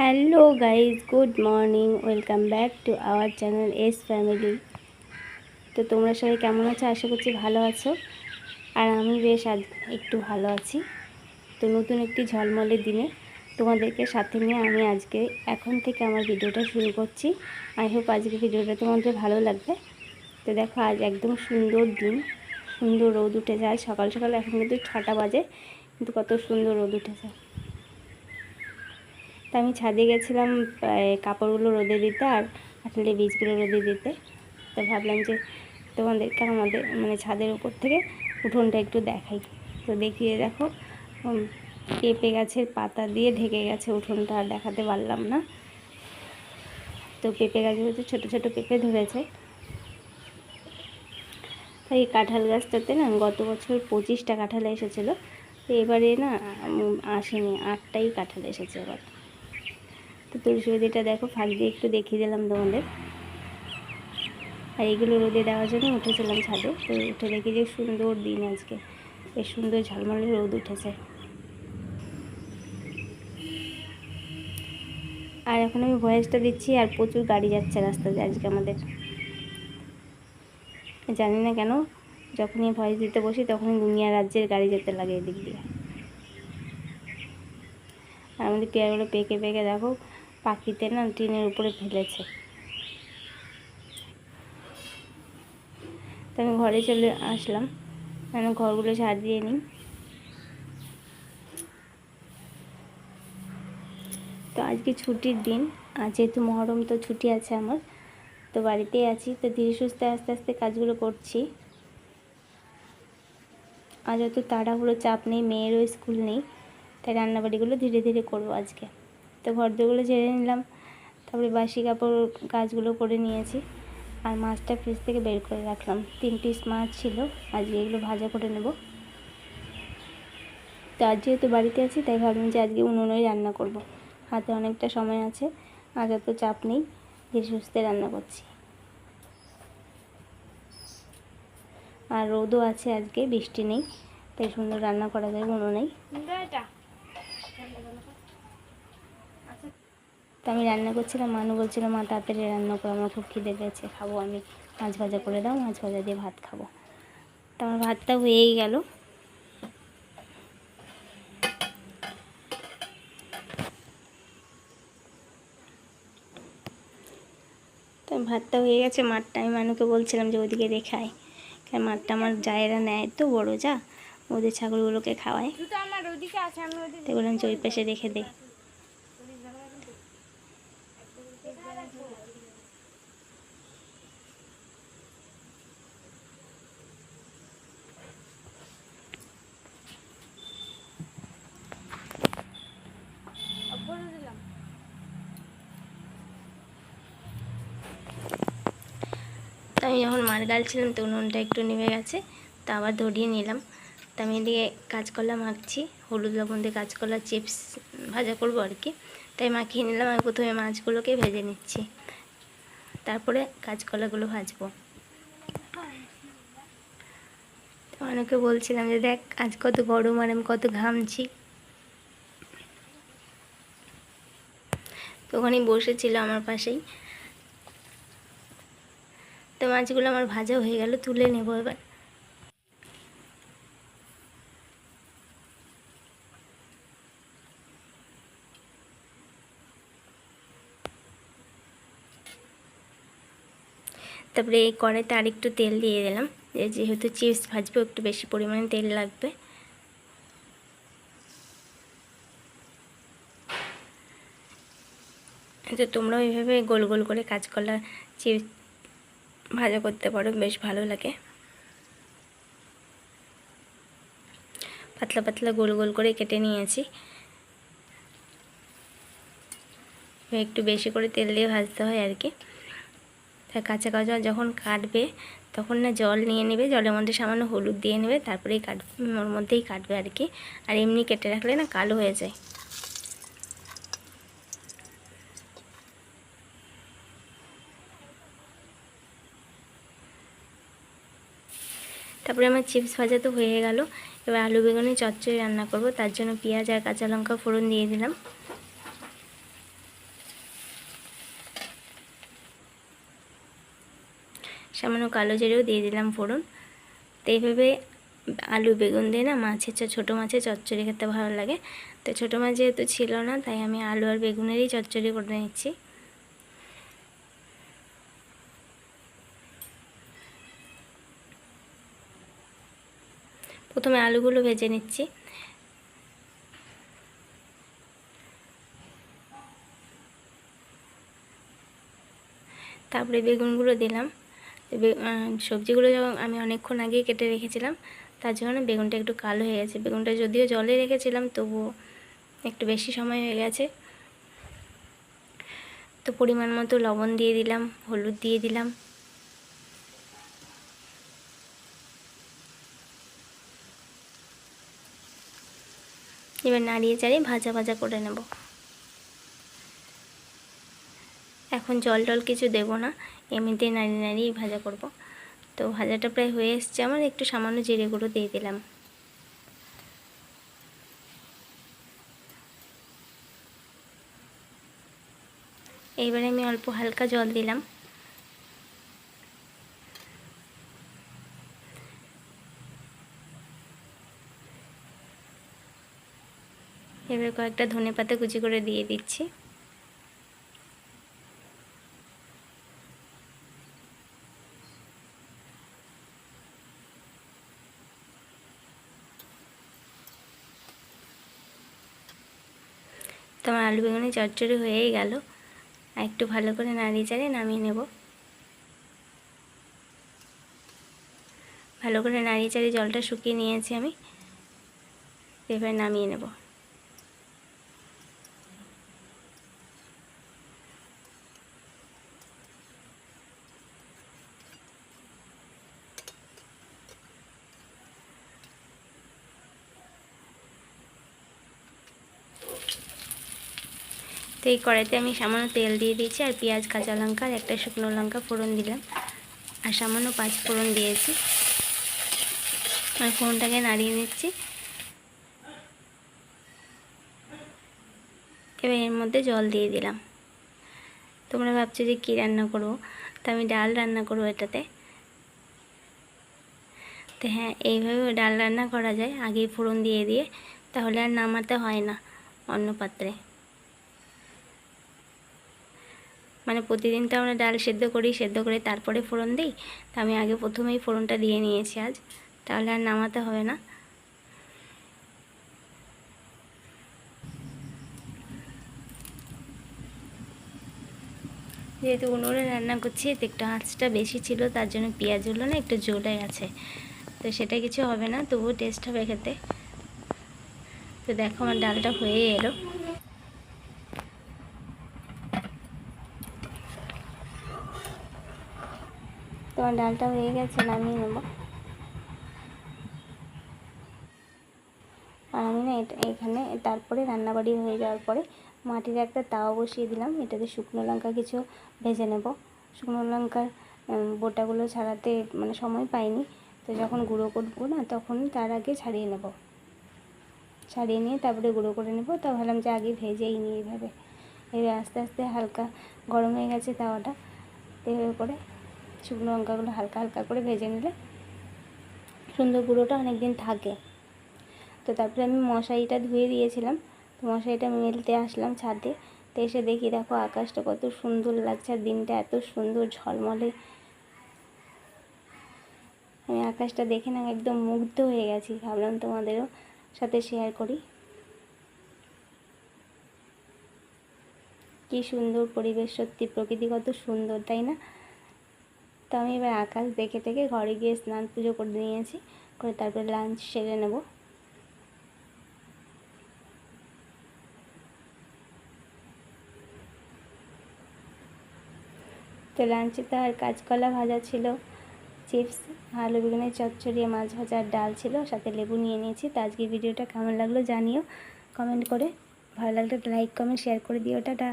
Hello guys good morning, welcome back to our channel S family. তো তোমরা সবাই কেমন আছো? আশা করছি ভালো আছো। আর আমি বেশ আজ একটু ভালো আছি। তো নতুন একটি ঝলমলে দিনে তোমাদেরকে সাথে নিয়ে আমি আজকে এখন থেকে আমার ভিডিওটা শুরু করছি। আই হোপ আজকে ভিডিওটা তোমাদের ভালো লাগবে। তো দেখো, আজ একদম সুন্দর দিন, সুন্দর রোদ উঠে যায়। সকাল সকাল এখন কিন্তু ছটা বাজে, কিন্তু কত সুন্দর রোদ উঠে যায় আমি ছাদে গেছিলাম কাপড়গুলো রোদে দিতে আর আসলে বীজগুলো রোদে দিতে। তো ভাবলাম যে তোমাদেরকে আমাদের মানে ছাদের উপর থেকে উঠোনটা একটু দেখাই। তো দেখিয়ে দেখো পেঁপে গাছের পাতা দিয়ে ঢেকে গেছে উঠোনটা, আর দেখাতে পারলাম না। তো পেঁপে গাছে হচ্ছে ছোটো ছোটো পেঁপে ধরেছে। তাই এই কাঁঠাল গাছটাতে না গত বছর পঁচিশটা কাঁঠাল এসেছিল। তো এবারে না আসেনি, আটটাই কাঁঠাল এসেছে এবার। তো তুলসী বেদিটা দেখো, ফাঁক দিয়ে একটু দেখিয়ে দিলাম তোমাদের। আর এগুলো রোদে দেওয়ার জন্য উঠেছিলাম ছাদে, তো উঠে দেখি যে সুন্দর দিন আজকে। বেশ সুন্দর ঝলমলে রোদ উঠেছে। আর এখন আমি ভয়েসটা দিচ্ছি, আর প্রচুর গাড়ি যাচ্ছে রাস্তা দিয়ে আজকে আমাদের। জানি না কেন, যখনই ভয়েস দিতে বসি তখনই দুনিয়া রাজ্যের গাড়ি যেতে লাগে এদিক দিয়ে। আমাদের পেয়ারগুলো পেকে পেকে দেখো, পাখিতে না টিনের উপরে ফেলেছে। তো আমি ঘরে চলে আসলাম, আমি ঘরগুলো দিয়ে নিই। তো আজকে ছুটির দিন, আর যেহেতু মহরম তো ছুটি আছে আমার, তো বাড়িতেই আছি। তো ধীরে সুস্থে আস্তে আস্তে কাজগুলো করছি। আজ অত তাড়াহুড়ো চাপ নেই, মেয়েরও স্কুল নেই তাই রান্নাবাড়িগুলো ধীরে ধীরে করব আজকে। তো ঘরদোরগুলো ঝেড়ে নিলাম, তারপরে বাসি কাপড় কাজগুলো করে নিয়েছি। আর মাছটা ফ্রিজ থেকে বের করে রাখলাম। তিন পিস মাছ ছিল, আজকে এগুলো ভাজা করে নেব। তো আজ যেহেতু বাড়িতে আছি, তাই ভাবলাম যে আজকে উনুনেই রান্না করব। হাতে অনেকটা সময় আছে আজ অত চাপ নেই, ধীরে সুস্থে রান্না করছি। আর রোদও আছে আজকে, বৃষ্টি নেই, তাই সুন্দর রান্না করা যায় উনুনেই তো আমি রান্না করছিলাম মানু বলছিল মা তাড়াতাড়ি রান্না করো আমার খুব খিদে পেয়েছে খাব আমি। মাছ ভাজা করে দাও মাছ ভাজা দিয়ে ভাত খাব। তো আমার ভাতটা হয়েই গেল। তো ভাতটা হয়ে গেছে মাঠটা আমি মানুকে বলছিলাম যে ওদিকে রেখায় কারণ মাঠটা আমার জায়েরা নেয় তো বড়ো যা ওদের ছাগলগুলোকে খাওয়ায়। তো বললাম যে ওই পাশে রেখে দে। আমি যখন মার গালছিলাম তো উনুনটা একটু নেমে গেছে, তা আবার ধরিয়ে নিলাম। তা আমি এদিকে কাঁচকলা মাখছি, হলুদ লবণ দিয়ে কাঁচকলা চিপস ভাজা করব আর কি। তাই মাখিয়ে নিলাম আমি প্রথমে মাছগুলোকে ভেজে নিচ্ছি। তারপরে কাঁচকলাগুলো ভাজবো। অনেকে বলছিলাম যে, দেখ, আজ কত গরম আর আমি কত ঘামছি। তো ওখানেই বসেছিল আমার পাশেই। মাছগুলো আমার ভাজা হয়ে গেল, তুলে নেব এবার। তারপরে এই কড়াইতে আরেকটু তেল দিয়ে দিলাম। যেহেতু চিপস ভাজবো, একটু বেশি পরিমাণে তেল লাগবে। তো তোমরাও এইভাবে গোল গোল করে কাঁচকলা, চিপস ভাজা করতে পারো, বেশ ভালো লাগে। পাতলা পাতলা গোল গোল করে কেটে নিয়েছি। একটু বেশি করে তেল দিয়ে ভাজতে হয় আর কি। তা কাঁচা কাঁচা যখন কাটবে, তখন না জল নিয়ে নেবে, জলের মধ্যে সামান্য হলুদ দিয়ে নেবে, তারপরেই কাটবে ওর মধ্যেই কাটবে আর কি। আর এমনি কেটে রাখলে না কালো হয়ে যায়। তারপরে আমার চিপস ভাজা তো হয়ে গেল। এবার আলু বেগুনে, চচ্চড়ি রান্না করব। তার জন্য পেঁয়াজ আর কাঁচা লঙ্কা ফোড়ন দিয়ে দিলাম। সামান্য কালো জিরেও দিয়ে দিলাম ফোড়ন। তো এইভাবে আলু বেগুন দিয়ে না মাছের ছোটো মাছের চচ্চড়ি খেতে ভালো লাগে। তো ছোটো মাছ যেহেতু ছিল না, তাই আমি আলু আর বেগুনেরই চচ্চড়ি করে নিচ্ছি। প্রথমে আলুগুলো ভেজে নিচ্ছি। তারপরে বেগুনগুলো দিলাম। সবজিগুলো আমি অনেকক্ষণ আগেই কেটে রেখেছিলাম, তার জন্য বেগুনটা একটু কালো হয়ে গেছে। বেগুনটা যদিও জলে রেখেছিলাম, তবুও একটু বেশি সময় হয়ে গেছে। তো পরিমাণ মতো লবণ দিয়ে দিলাম, হলুদ দিয়ে দিলাম। এবার নাড়িয়ে চাড়িয়ে ভাজা ভাজা করে নেব। এখন জল টল কিছু দেবো না এমনিতেই নাড়িয়ে নাড়িয়ে ভাজা করব। তো ভাজাটা প্রায় হয়ে এসছে আমার, একটু সামান্য জিরে গুঁড়ো দিয়ে দিলাম। এইবারে আমি অল্প হালকা জল দিলাম। এবার কয়েকটা ধনে পাতা কুচি করে দিয়ে দিচ্ছি। তো আমার আলু বেগুনি চচ্চড়ি হয়েই গেল। একটু ভালো করে নাড়িয়ে চাড়িয়ে নামিয়ে নেব। ভালো করে নাড়িয়ে চাড়িয়ে জলটা শুকিয়ে নিয়েছি আমি। এবার নামিয়ে নেব। তো এই কড়াইতে আমি সামান্য তেল দিয়ে দিয়েছি আর পেঁয়াজ, কাঁচা লঙ্কা আর একটা শুকনো লঙ্কা ফোড়ন দিলাম। আর সামান্য পাঁচ ফোড়ন দিয়েছি। আর ফোড়নটাকে নাড়িয়ে নিচ্ছি। এবার এর মধ্যে জল দিয়ে দিলাম। তোমরা ভাবছ যে কী রান্না করব? তো আমি ডাল রান্না করব এটাতে। তো হ্যাঁ এইভাবে ডাল রান্না করা যায়। আগেই ফোড়ন দিয়ে দিয়ে। তাহলে আর নামাতে হয় না অন্য পাত্রে। মানে প্রতিদিন তো আমরা ডাল সেদ্ধ করি, সেদ্ধ করে তারপরে ফোড়ন দিই। তা আমি আগে প্রথমেই ফোড়নটা দিয়ে নিয়েছি আজ। তাহলে আর নামাতে হবে না। যেহেতু উনুনে রান্না করছি একটু আঁচটা বেশি ছিল, তার জন্য পেঁয়াজগুলো না, একটু জ্বলে আছে। তো সেটা কিছু হবে না, তবুও টেস্ট হবে খেতে। তো দেখো আমার ডালটা হয়ে এলো। তোমার ডালটা হয়ে গেছে, নামিয়ে নেব। আর আমি না এটা এখানে, তারপরে রান্নাবাড়ি হয়ে যাওয়ার পরে মাটির একটা তাওয়া বসিয়ে দিলাম, এটাতে শুকনো লঙ্কা কিছু ভেজে নেব। শুকনো লঙ্কার বোটাগুলো ছাড়াতে মানে সময় পাইনি, তো যখন গুঁড়ো করব না তখন তার আগে ছাড়িয়ে নেব। ছাড়িয়ে নিয়ে তারপরে গুঁড়ো করে নেব, তা ভাবলাম যে আগে ভেজেই নিই এইভাবে এবার আস্তে আস্তে হালকা গরম হয়ে গেছে তাওয়াটা। এভাবে করে শুকনো লঙ্কাগুলো হালকা হালকা করে ভেজে নিলে সুন্দর গুঁড়োটা অনেক দিন থাকে। তো তারপরে আমি মশারিটা ধুয়ে দিয়েছিলাম। তো মশারিটা মেলতে আসলাম ছাদে। তো এসে দেখি, দেখো আকাশটা কত সুন্দর লাগছে আর দিনটা এত সুন্দর ঝলমলে। আমি আকাশটা দেখে না একদম মুগ্ধ হয়ে গেছি। ভাবলাম তোমাদেরও সাথে শেয়ার করি। কি সুন্দর পরিবেশ, সত্যি প্রকৃতি কত সুন্দর, তাই না? তো আমি এবার আকাশ দেখে থেকে ঘরে গিয়ে স্নান পুজো করে নিয়েছি। করে তারপরে লাঞ্চ সেরে নেব। তো লাঞ্চে তো আর কাঁচকলা ভাজা ছিল চিপস আলু বেগুনের চচ্চড়ি, মাছ ভাজা ডাল ছিল, সাথে লেবু নিয়ে নিয়েছি। তো আজকে ভিডিওটা কেমন লাগল জানিও কমেন্ট করে। ভালো লাগলে লাইক কমেন্ট শেয়ার করে দিও। টাটা।